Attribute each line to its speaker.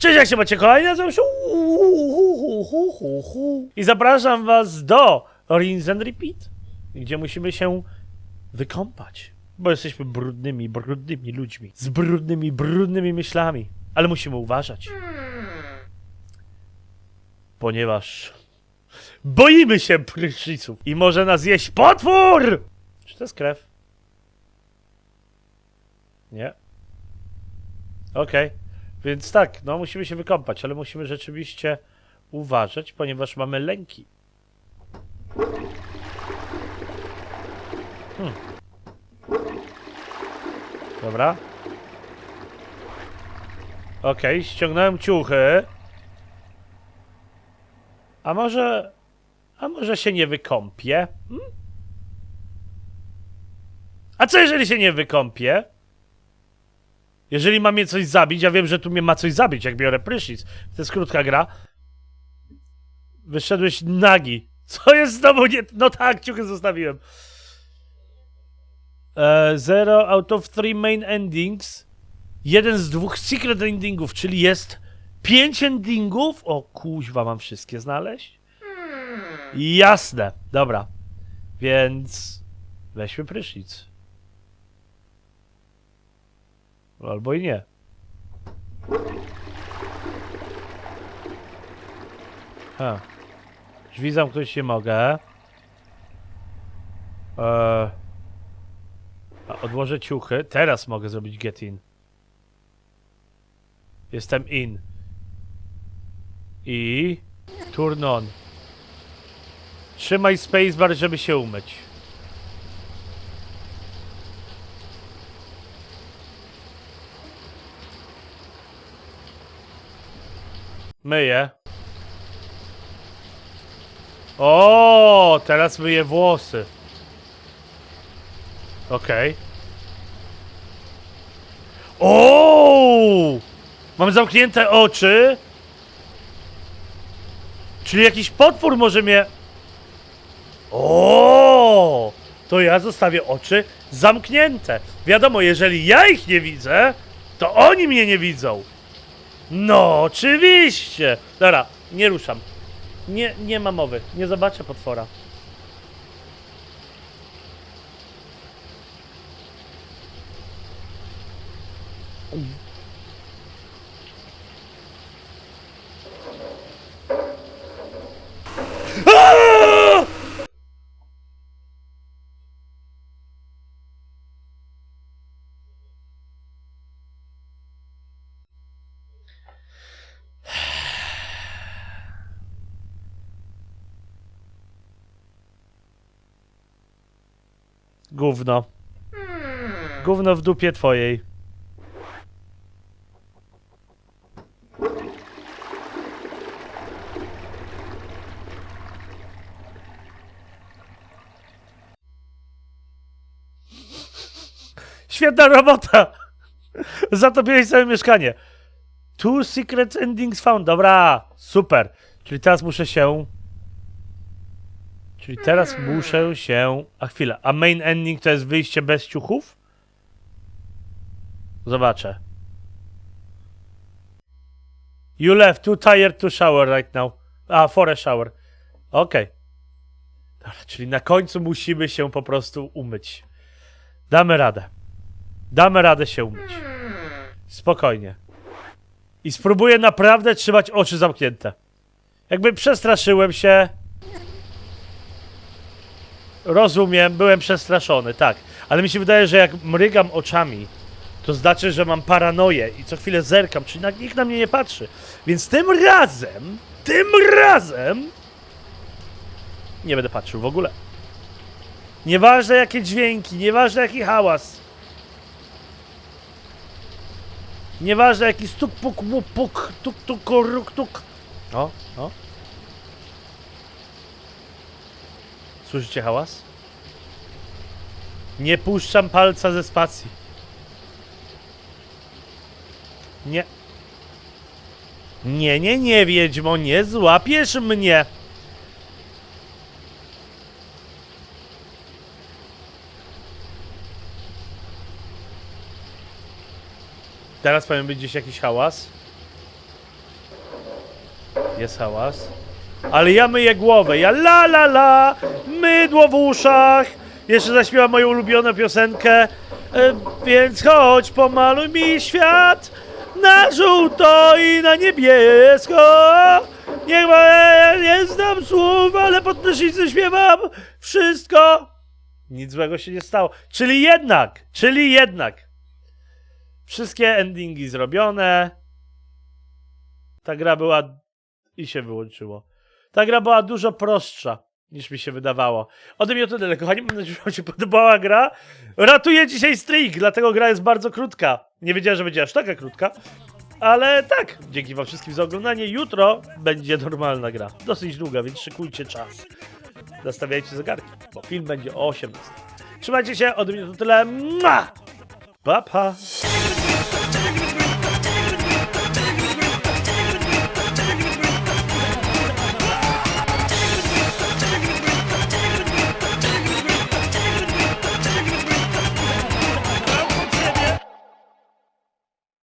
Speaker 1: Cześć, jak się macie kochani, nazywam się i zapraszam was do Rinse and Repeat, gdzie musimy się wykąpać, bo jesteśmy brudnymi, brudnymi ludźmi, z brudnymi, brudnymi myślami, ale musimy uważać, ponieważ boimy się pryszniców i może nas jeść potwór! Czy to jest krew? Nie. Okej. Więc tak, no musimy się wykąpać, ale musimy rzeczywiście uważać, ponieważ mamy lęki. Hmm. Dobra. Okej, ściągnąłem ciuchy. A może... A może się nie wykąpię? Hmm? A co jeżeli się nie wykąpię? Jeżeli ma mnie coś zabić, ja wiem, że tu mnie ma coś zabić, jak biorę prysznic. To jest krótka gra. Wyszedłeś nagi. Co jest znowu nie... No tak, ciuchy zostawiłem. E, zero out of three main endings. Jeden z dwóch secret endingów, czyli jest pięć endingów. O kuźwa, mam wszystkie znaleźć? Jasne, dobra. Więc weźmy prysznic. Albo i nie. Ha. Drzwi zamknąć nie mogę. Eee. A odłożę ciuchy. Teraz mogę zrobić get in. Jestem in. I... Turn on. Trzymaj spacebar, żeby się umyć. Myję. O, teraz myję włosy. Okej. O! Mam zamknięte oczy. Czyli jakiś potwór może mnie... O! To ja zostawię oczy zamknięte. Wiadomo, jeżeli ja ich nie widzę, to oni mnie nie widzą. No, oczywiście. Dobra, nie ruszam. Nie, nie ma mowy. Nie zobaczę potwora. Gówno. Gówno w dupie twojej. Świetna robota! Zatopiłeś całe mieszkanie. Two secret endings found. Dobra, super. Czyli teraz muszę się Czyli teraz muszę się. A chwilę. A main ending to jest wyjście bez ciuchów? Zobaczę. You left too tired to shower right now. A, for a shower. Okej. Dobra, czyli na końcu musimy się po prostu umyć. Damy radę. Damy radę się umyć. Spokojnie. I spróbuję naprawdę trzymać oczy zamknięte. Jakby przestraszyłem się. Rozumiem, byłem przestraszony, tak. Ale mi się wydaje, że jak mrygam oczami, to znaczy, że mam paranoję i co chwilę zerkam, czyli nikt na mnie nie patrzy. Więc tym razem, tym razem nie będę patrzył w ogóle. Nieważne jakie dźwięki, nieważne jaki hałas. Nieważne jaki stuk, puk, łup, puk, tuk, tuk, ruk, tuk. O, o. Słyszycie hałas? Nie puszczam palca ze spacji. Nie. Nie, nie, nie, wiedźmo, nie złapiesz mnie. Teraz powinien być gdzieś jakiś hałas. jest hałas. Ale ja myję głowę, ja la la la, mydło w uszach. Jeszcze zaśpiewam moją ulubioną piosenkę. E, więc chodź, pomaluj mi świat na żółto i na niebiesko. Niech ma, nie znam słów, ale pod prysznicem śpiewam wszystko. Nic złego się nie stało. Czyli jednak, czyli jednak. Wszystkie endingi zrobione. Ta gra była i się wyłączyło. Ta gra była dużo prostsza niż mi się wydawało. Ode mnie to tyle, kochani. Mam nadzieję, że wam się podobała gra. Ratuję dzisiaj streak, dlatego gra jest bardzo krótka. Nie wiedziałem, że będzie aż taka krótka. Ale tak, dzięki wam wszystkim za oglądanie. Jutro będzie normalna gra. Dosyć długa, więc szykujcie czas. Nastawiajcie zegarki, bo film będzie o 18. Trzymajcie się, ode mnie to tyle. Mua! Pa, pa.